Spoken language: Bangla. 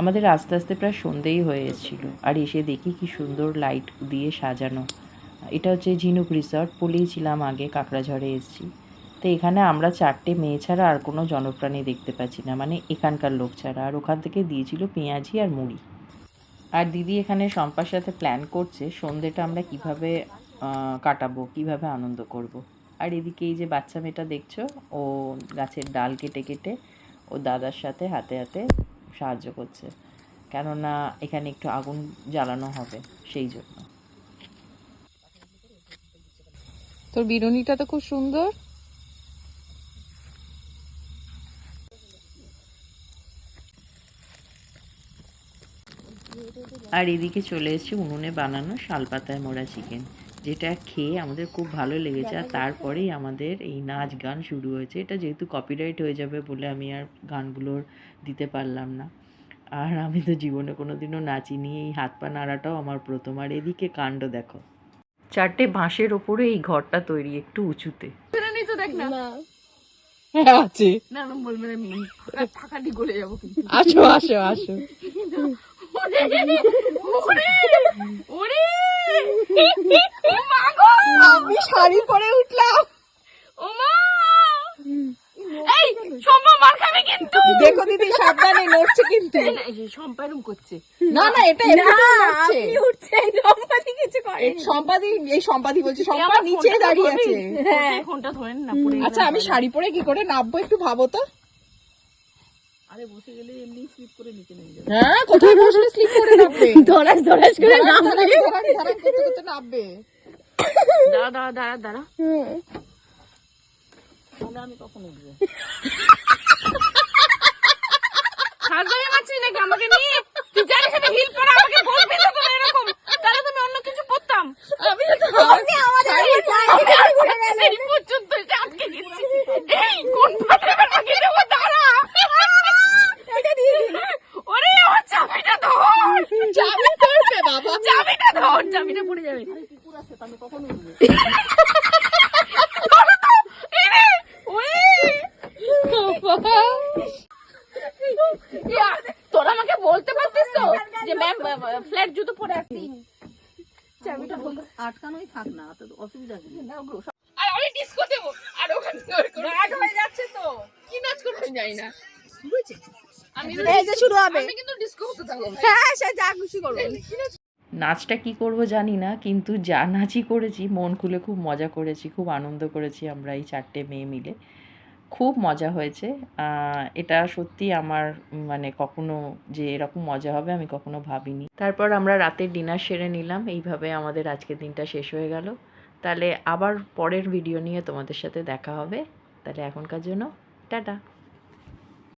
আমাদের আস্তে আস্তে প্রায় সন্ধেই হয়ে এসেছিল। আর এসে দেখি কি সুন্দর লাইট দিয়ে সাজানো। এটা হচ্ছে ঝিনুক রিসর্ট বলেইছিলাম আগে, কাকড়াঝড়ে এসেছি। তো এখানে আমরা চারটে মেয়ে ছাড়া আর কোনো জনপ্রাণী দেখতে পাচ্ছি না। মানে এখানকার লোক ছাড়া। আর ওখান থেকে দিয়েছিল পেঁয়াজি আর মুড়ি। আর দিদি এখানে শম্পার সাথে প্ল্যান করছে, সন্ধেটা আমরা কীভাবে কাটাবো, কীভাবে আনন্দ করব। আর এদিকে এই যে বাচ্চা মেয়েটা দেখছ, ও গাছের ডাল কেটে কেটে ও দাদার সাথে হাতে হাতে সাহায্য করছে। কেননা এখানে একটু আগুন জ্বালানো হবে সেই জন্য। তোর বিরুনিটা তো খুব সুন্দর। আর এদিকে চলে এসেছে উনুনে বানানো শালপাতায় মোড়া চিকেন যেটা খেয়ে আমাদের খুব ভালো লেগেছে আর তারপরেই আমাদের এই নাচ গান শুরু হয়েছে। এটা যেহেতু কপিরাইট হয়ে যাবে বলে আমি আর গানগুলোর দিতে পারলাম না। আর আমি তো জীবনে কোনো দিনও নাচিনি এই হাত পা নাড়াটাও আমার প্রথম। আর এদিকে কাণ্ড দেখো। চারটে বাঁশের ওপরে এই ঘরটা তৈরি একটু উঁচুতে। তো দেখ না। হ্যাঁ আছে। না না বলবে না ফাঁকাটি গলে যাব আসো আসো আসো। শাড়ি পরে উঠলাম এই মার খাবে কিন্তু দেখো দিদি সাবধানে নড়ছে কিন্তু সম্পায়রম করছে না না এটা নড়ছে উঠছে সম্পাদি কিছু করে এই সম্পাদি এই সম্পাদি বলছে সম্পা নিচে দাঁড়িয়ে আছে হ্যাঁ ফোনটা ধরেন না পড়ে আচ্ছা আমি শাড়ি পরে কি করে নামবো একটু ভাবো তো আরে বসে গেলে এমনি স্লিপ করে নিচে নেমে যাবে হ্যাঁ কোথায় বসলে স্লিপ করে নামবে ধরাস ধরাস করে ধারান, ধারান করতে করতে নামবে দাঁড়া দাঁড়া দাঁড়া দাঁড়া। আমি কখন উঠবো? আমাকে নিয়ে? তুই যার সাথে হিল পরা আমাকে বলবি তো তুমি এরকম তাহলে তুমি অন্য কিছু পরতাম আমি তো আমি আমাদের এই পর্যন্ত এসে আটকে গেছি এই কোন পাত্রে আমাকে দেবো দাঁড়া ওরে আমার চাবিটা ধর চাবি ধরবে বাবা চাবিটা ধর চাবিটা পড়ে যাবে। ইয়া, তোরা আমাকে বলতে পারতিস তো যে ম্যাম ফ্ল্যাট জুতো পরে আসি আটকানোই থাক না তো অসুবিধা নেই আর আমি ডিস্কো দেবো আর ওখান থেকে ওর করে- নাচ হয়ে যাচ্ছে তো। কি নাচ করতে জানি না। আমি তো- এই যে শুরু হবে। আমি কিন্তু ডিস্কো হতে থাকব। হ্যাঁ সে যা খুশি করবে নাচটা কি করব জানি না, কিন্তু যা নাচই করেছি, মন খুলে খুব মজা করেছি, খুব আনন্দ করেছি আমরা এই চারটে মেয়ে মিলে। খুব মজা হয়েছে। এটা সত্যি আমার মানে কখনো যে এরকম মজা হবে আমি কখনো ভাবিনি। তারপর আমরা রাতের ডিনার সেরে নিলাম, এইভাবে আমাদের আজকের দিনটা শেষ হয়ে গেল। তাহলে আবার পরের ভিডিও নিয়ে তোমাদের সাথে দেখা হবে। তাহলে এখনকার জন্য, টাটা।